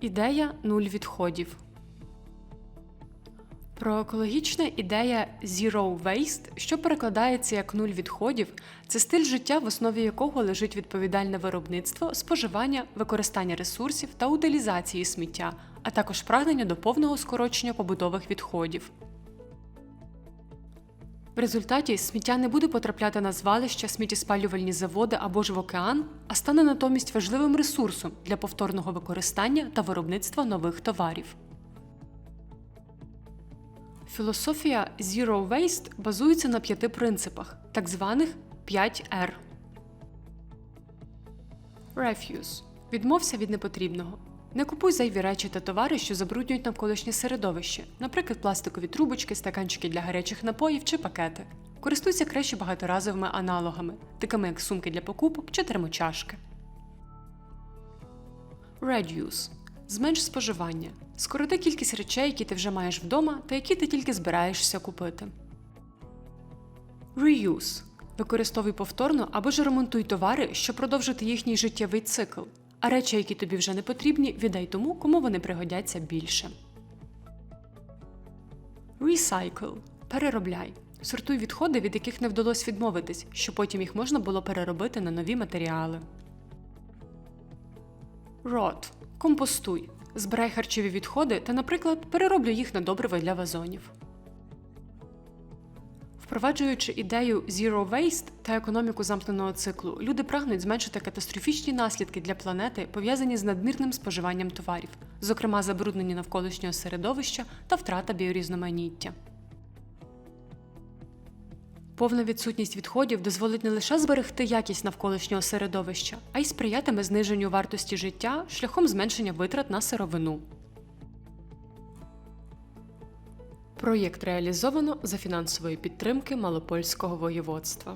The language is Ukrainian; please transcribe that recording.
Ідея нуль відходів. Проекологічна ідея Zero Waste, що перекладається як нуль відходів, це стиль життя, в основі якого лежить відповідальне виробництво, споживання, використання ресурсів та утилізації сміття, а також прагнення до повного скорочення побутових відходів. В результаті сміття не буде потрапляти на звалища, сміттєспалювальні заводи або ж в океан, а стане натомість важливим ресурсом для повторного використання та виробництва нових товарів. Філософія Zero Waste базується на п'яти принципах, так званих 5R. Refuse. Відмовся від непотрібного. Не купуй зайві речі та товари, що забруднюють навколишнє середовище, наприклад, пластикові трубочки, стаканчики для гарячих напоїв чи пакети. Користуйся краще багаторазовими аналогами, такими як сумки для покупок чи термочашки. Reduce. Зменш споживання. Скороти кількість речей, які ти вже маєш вдома, та які ти тільки збираєшся купити. Reuse. Використовуй повторно або ж ремонтуй товари, щоб продовжити їхній життєвий цикл. А речі, які тобі вже не потрібні, віддай тому, кому вони пригодяться більше. Recycle. Переробляй. Сортуй відходи, від яких не вдалося відмовитись, щоб потім їх можна було переробити на нові матеріали. Rot. Компостуй. Збирай харчові відходи та, наприклад, перероблю їх на добриво для вазонів. Впроваджуючи ідею Zero Waste та економіку замкненого циклу, люди прагнуть зменшити катастрофічні наслідки для планети, пов'язані з надмірним споживанням товарів, зокрема забруднення навколишнього середовища та втрата біорізноманіття. Повна відсутність відходів дозволить не лише зберегти якість навколишнього середовища, а й сприятиме зниженню вартості життя шляхом зменшення витрат на сировину. Проєкт реалізовано за фінансової підтримки Малопольського воєводства.